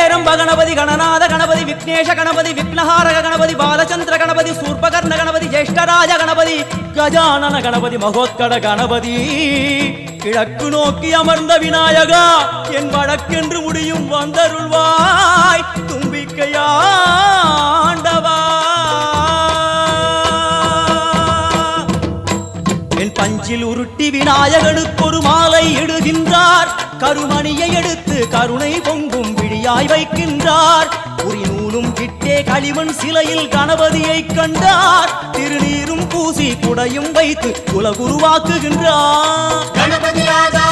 ஹேரம்ப கணபதி கணநாத கணபதி விக்னேஷ கணபதி விக்னஹாரக கணபதி பாலச்சந்திர கணபதி சூர்பகர்ண கணபதி ஜேஷ்டராஜ கணபதி கஜானன கணபதி மகோத்கட கணபதி. கிழக்கு நோக்கி அமர்ந்த விநாயகா என் வழக்கென்று முடியும் வந்தருள்வாய் தும்பிக்கையாண்டவா என் பஞ்சில் உருட்டி விநாயகனுக்கு ஒரு மாலை இடுகின்றார் கருமணியை எடுத்து கருணை பொங்கும் பொறியாய் வைக்கின்றார். உரி நூலும் கிட்டே களிமண் சிலையில் கணபதியை கண்டார். திருநீரும் பூசி குடையும் வைத்து குலகுருவாக்குகின்றார். உருவாக்குகின்றார் ராஜா